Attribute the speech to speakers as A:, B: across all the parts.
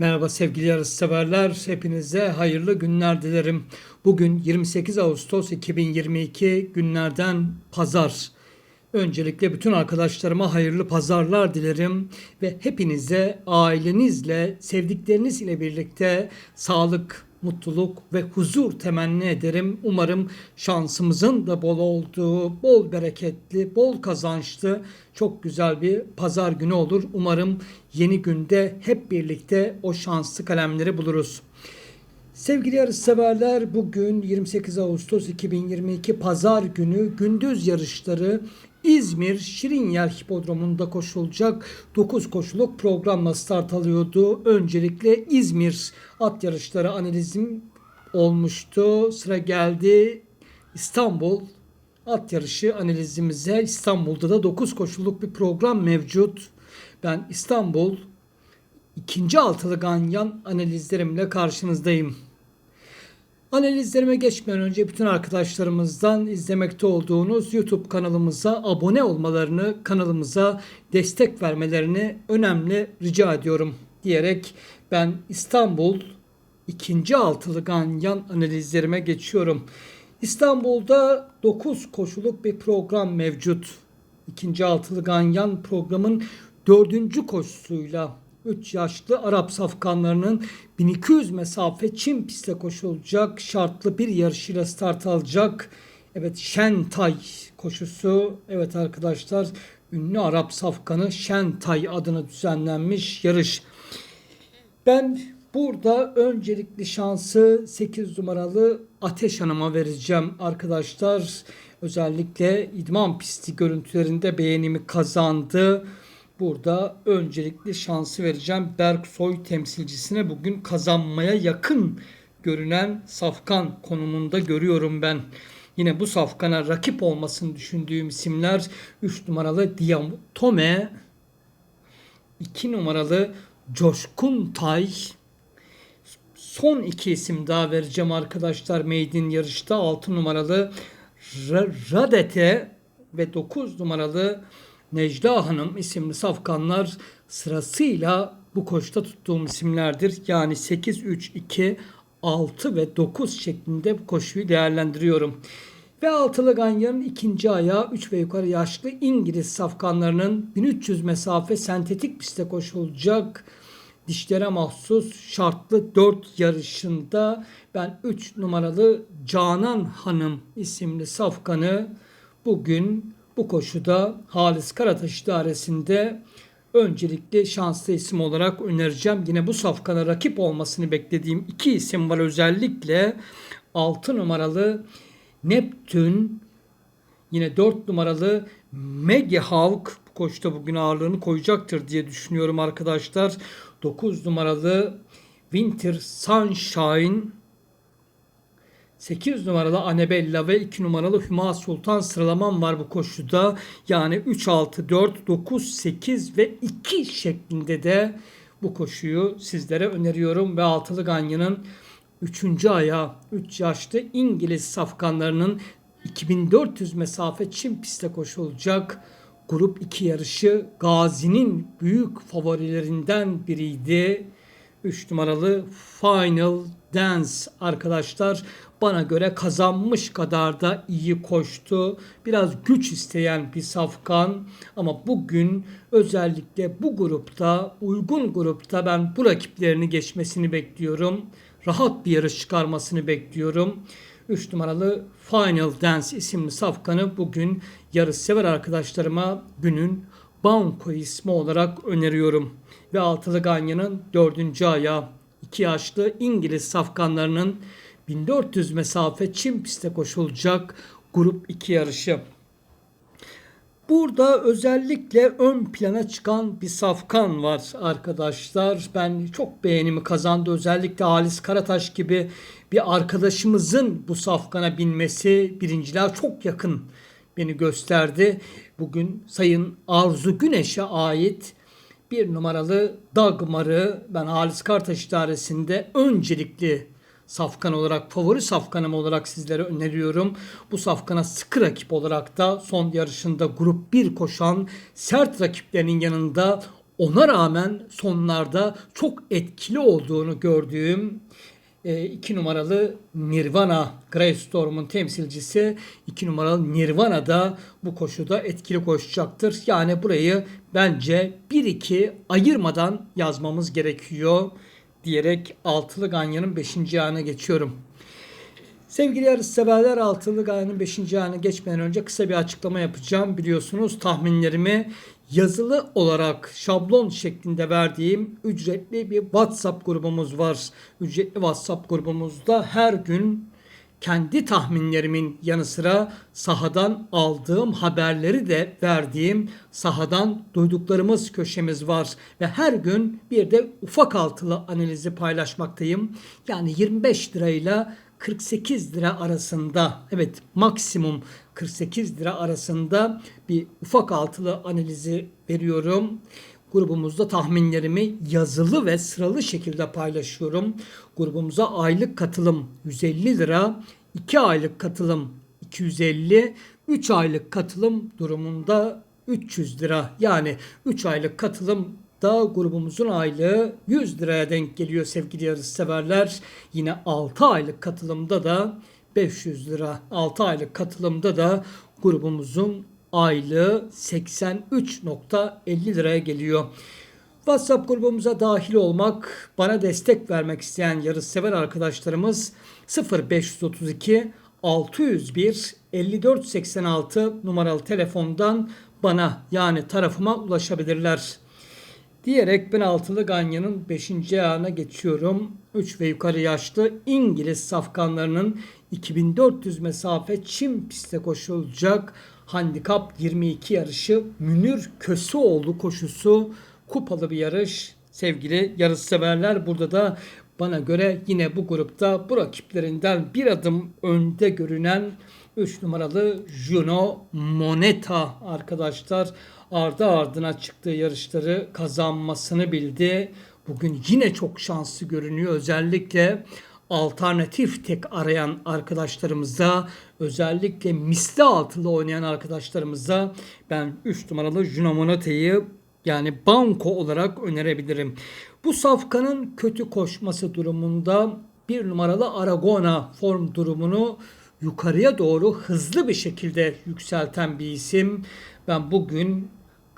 A: Merhaba sevgili yarışseverler. Hepinize hayırlı günler dilerim. Bugün 28 Ağustos 2022 günlerden pazar. Öncelikle bütün arkadaşlarıma hayırlı pazarlar dilerim ve hepinize ailenizle, sevdikleriniz ile birlikte sağlık, mutluluk ve huzur temenni ederim. Umarım şansımızın da bol olduğu, bol bereketli, bol kazançlı, çok güzel bir pazar günü olur. Umarım yeni günde hep birlikte o şanslı kalemleri buluruz. Sevgili yarışseverler bugün 28 Ağustos 2022 Pazar günü gündüz yarışları İzmir Şirinyer Hipodromu'nda koşulacak 9 koşuluk programla start alıyordu. Öncelikle İzmir at yarışları analizim olmuştu. Sıra geldi İstanbul at yarışı analizimize. İstanbul'da da 9 koşuluk bir program mevcut. Ben İstanbul ikinci altılı ganyan analizlerimle karşınızdayım. Analizlerime geçmeden önce bütün arkadaşlarımızdan izlemekte olduğunuz YouTube kanalımıza abone olmalarını, kanalımıza destek vermelerini önemli rica ediyorum diyerek ben İstanbul ikinci altılı ganyan analizlerime geçiyorum. İstanbul'da 9 koşuluk bir program mevcut. İkinci altılı ganyan programın dördüncü koşusuyla 3 yaşlı Arap safkanlarının 1200 mesafe Çin pistte koşulacak şartlı bir yarışıyla start alacak. Evet Şentay koşusu. Evet arkadaşlar ünlü Arap safkanı Şentay adına düzenlenmiş yarış. Ben burada öncelikli şansı 8 numaralı Ateş Hanım'a vereceğim arkadaşlar. Özellikle idman pisti görüntülerinde beğenimi kazandı. Burada öncelikli şansı vereceğim. Berksoy temsilcisine bugün kazanmaya yakın görünen Safkan konumunda görüyorum ben. Yine bu Safkan'a rakip olmasını düşündüğüm isimler 3 numaralı Diamotome, 2 numaralı Coşkun Tay, son iki isim daha vereceğim arkadaşlar Maiden yarışta 6 numaralı Radete ve 9 numaralı Necla Hanım isimli safkanlar sırasıyla bu koşta tuttuğum isimlerdir. Yani 8, 3, 2, 6 ve 9 şeklinde bu koşuyu değerlendiriyorum. Ve altılı ganyanın ikinci ayağı 3 ve yukarı yaşlı İngiliz safkanlarının 1300 mesafe sentetik pistte koşulacak dişlere mahsus şartlı 4 yarışında ben 3 numaralı Canan Hanım isimli safkanı bugün bu koşuda Halis Karataş idaresinde öncelikli şanslı isim olarak önereceğim. Yine bu safkana rakip olmasını beklediğim iki isim var özellikle 6 numaralı Neptün yine 4 numaralı Megi Hawk bu koşuda bugün ağırlığını koyacaktır diye düşünüyorum arkadaşlar. 9 numaralı Winter Sunshine 8 numaralı Anabella ve 2 numaralı Hüma Sultan sıralamam var bu koşuda. Yani 3, 6, 4, 9, 8 ve 2 şeklinde de bu koşuyu sizlere öneriyorum. Ve altılı ganyanın 3. ayağı 3 yaşlı İngiliz safkanlarının 2400 mesafe Çin pistte koşulacak. Grup 2 yarışı Gazi'nin büyük favorilerinden biriydi. 3 numaralı Final Dance arkadaşlar bana göre kazanmış kadar da iyi koştu. Biraz güç isteyen bir safkan ama bugün özellikle bu grupta uygun grupta ben bu rakiplerini geçmesini bekliyorum. Rahat bir yarış çıkarmasını bekliyorum. 3 numaralı Final Dance isimli safkanı bugün yarış sever arkadaşlarıma günün Banco ismi olarak öneriyorum. Ve altılı ganyanın dördüncü ayağı 2 yaşlı İngiliz safkanlarının 1400 mesafe Çin pistte koşulacak grup 2 yarışı. Burada özellikle ön plana çıkan bir safkan var arkadaşlar. Ben çok beğenimi kazandı. Özellikle Halis Karataş gibi bir arkadaşımızın bu safkana binmesi birinciler çok yakın beni gösterdi. Bugün Sayın Arzu Güneş'e ait bir numaralı Dagmar'ı ben Halis Kartaş idaresinde öncelikli safkan olarak, favori safkanım olarak sizlere öneriyorum. Bu safkana sıkı rakip olarak da son yarışında grup 1 koşan sert rakiplerinin yanında Ona rağmen sonlarda çok etkili olduğunu gördüğüm e, iki numaralı Nirvana Grey Storm'un temsilcisi iki numaralı Nirvana da bu koşuda etkili koşacaktır. Yani burayı bence 1-2 ayırmadan yazmamız gerekiyor diyerek altılı ganyanın 5. ayağına geçiyorum. Sevgili yarışseverler altılı ganyanın 5. ayağına geçmeden önce kısa bir açıklama yapacağım. Biliyorsunuz tahminlerimi yazılı olarak şablon şeklinde verdiğim ücretli bir WhatsApp grubumuz var. Ücretli WhatsApp grubumuzda her gün kendi tahminlerimin yanı sıra sahadan aldığım haberleri de verdiğim sahadan duyduklarımız köşemiz var ve her gün bir de ufak altılı analizi paylaşmaktayım. Yani 25 lirayla 48 lira arasında evet maksimum 48 lira arasında bir ufak altılı analizi veriyorum. Grubumuzda tahminlerimi yazılı ve sıralı şekilde paylaşıyorum. Grubumuza aylık katılım 150 lira, 2 aylık katılım 250, 3 aylık katılım durumunda 300 lira. Yani 3 aylık katılım da grubumuzun aylığı 100 liraya denk geliyor sevgili yarışseverler. Yine 6 aylık katılımda da 500 lira. 6 aylık katılımda da grubumuzun aylığı 83.50 liraya geliyor. WhatsApp grubumuza dahil olmak, bana destek vermek isteyen yarışsever arkadaşlarımız 0532 601 5486 numaralı telefondan bana yani tarafıma ulaşabilirler. Diyerek ben altılı Ganya'nın 5. ayağına geçiyorum. 3 ve yukarı yaşlı İngiliz safkanlarının 2400 mesafe çim pistte koşulacak handikap 22 yarışı Münir Köseoğlu koşusu kupalı bir yarış. Sevgili yarışseverler burada da bana göre yine bu grupta bu rakiplerinden bir adım önde görünen 3 numaralı Juno Moneta arkadaşlar ardı ardına çıktığı yarışları kazanmasını bildi. Bugün yine çok şanslı görünüyor. Özellikle alternatif tek arayan arkadaşlarımıza özellikle misli altılı oynayan arkadaşlarımıza ben 3 numaralı Juno Moneta'yı yani banko olarak önerebilirim. Bu safkanın kötü koşması durumunda bir numaralı Aragona form durumunu yukarıya doğru hızlı bir şekilde yükselten bir isim. Ben bugün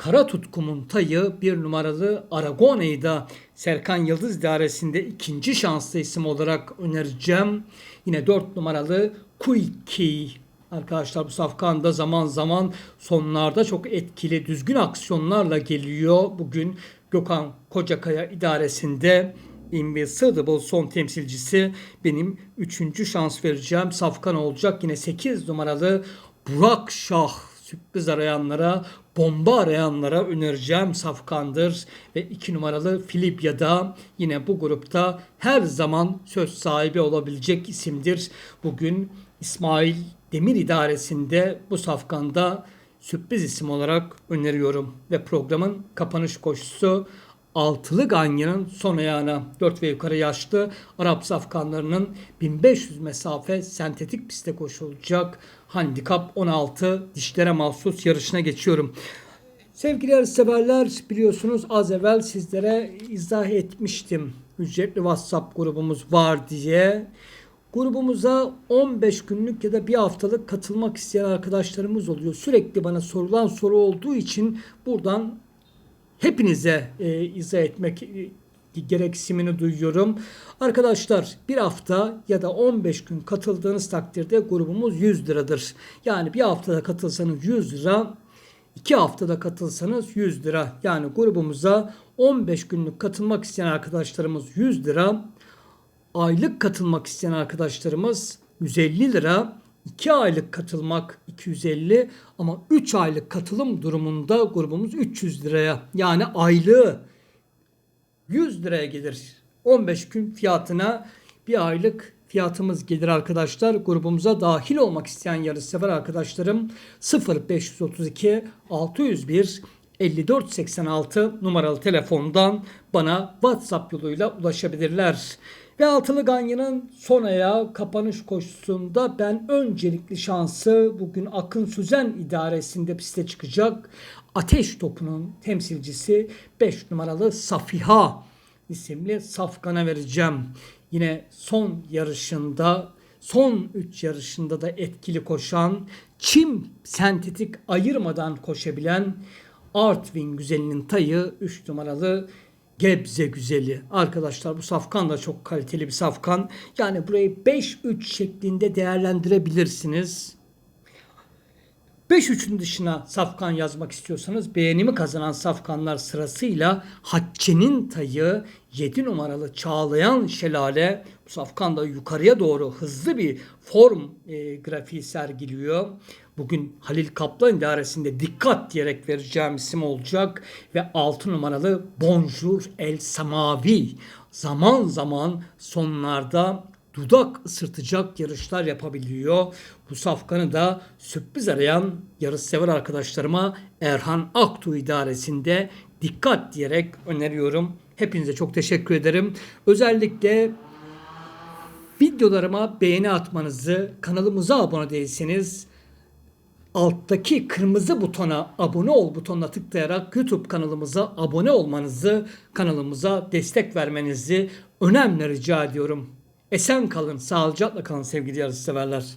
A: Kara Tutkum'un tayı bir numaralı Aragona'yı da Serkan Yıldız idaresinde ikinci şanslı isim olarak önereceğim. Yine dört numaralı Kuiki Arkadaşlar bu safkanda zaman zaman sonlarda çok etkili düzgün aksiyonlarla geliyor. Bugün Gökhan Kocakaya idaresinde Invincible son temsilcisi benim üçüncü şans vereceğim safkan olacak. Yine 8 numaralı Burak Şah sürpriz arayanlara, bomba arayanlara önereceğim safkandır. Ve 2 numaralı Filip ya da yine bu grupta her zaman söz sahibi olabilecek isimdir. Bugün İsmail Demir idaresinde bu safkanda sürpriz isim olarak öneriyorum. Ve programın kapanış koşusu altılı Ganya'nın son ayağına 4 ve yukarı yaşlı Arap safkanlarının 1500 mesafe sentetik pistte koşulacak handikap 16 dişlere mahsus yarışına geçiyorum. Sevgili yarışseverler biliyorsunuz az evvel sizlere izah etmiştim. Ücretli WhatsApp grubumuz var diye. Grubumuza 15 günlük ya da bir haftalık katılmak isteyen arkadaşlarımız oluyor. Sürekli bana sorulan soru olduğu için buradan hepinize e, izah etmek e, gereksinimini duyuyorum. Arkadaşlar bir hafta ya da 15 gün katıldığınız takdirde grubumuz 100 liradır. Yani bir haftada katılsanız 100 lira, 2 haftada katılsanız 100 lira. Yani grubumuza 15 günlük katılmak isteyen arkadaşlarımız 100 lira, aylık katılmak isteyen arkadaşlarımız 150 lira, 2 aylık katılmak 250 ama 3 aylık katılım durumunda grubumuz 300 liraya yani aylığı 100 liraya gelir. 15 gün fiyatına bir aylık fiyatımız gelir arkadaşlar. Grubumuza dahil olmak isteyen yarışsever arkadaşlarım 0532 601 5486 numaralı telefondan bana WhatsApp yoluyla ulaşabilirler. Ve Altılı Ganyan'ın son ayağı kapanış koşusunda ben öncelikli şansı bugün Akın Süzen idaresinde piste çıkacak. Ateş topunun temsilcisi 5 numaralı Safiha isimli Safkan'a vereceğim. Yine son yarışında son 3 yarışında da etkili koşan çim sentetik ayırmadan koşabilen Artvin güzelinin tayı 3 numaralı Gebze güzeli. Arkadaşlar bu safkan da çok kaliteli bir safkan. Yani burayı 5-3 şeklinde değerlendirebilirsiniz. 5-3'ün dışına safkan yazmak istiyorsanız beğenimi kazanan safkanlar sırasıyla Hacce'nin tayı 7 numaralı Çağlayan Şelale bu safkan da yukarıya doğru hızlı bir form e, grafiği sergiliyor. Bugün Halil Kaplan idaresinde dikkat diyerek vereceğim isim olacak ve 6 numaralı Bonjour El Samavi zaman zaman sonlarda dudak ısırtacak yarışlar yapabiliyor. Bu safkanı da sürpriz arayan yarışsever arkadaşlarıma Erhan Aktu idaresinde dikkat diyerek öneriyorum. Hepinize çok teşekkür ederim. Özellikle videolarıma beğeni atmanızı, kanalımıza abone değilseniz alttaki kırmızı butona abone ol butonuna tıklayarak YouTube kanalımıza abone olmanızı, kanalımıza destek vermenizi önemli rica ediyorum. Esen kalın, sağlıcakla kalın sevgili yarışseverler.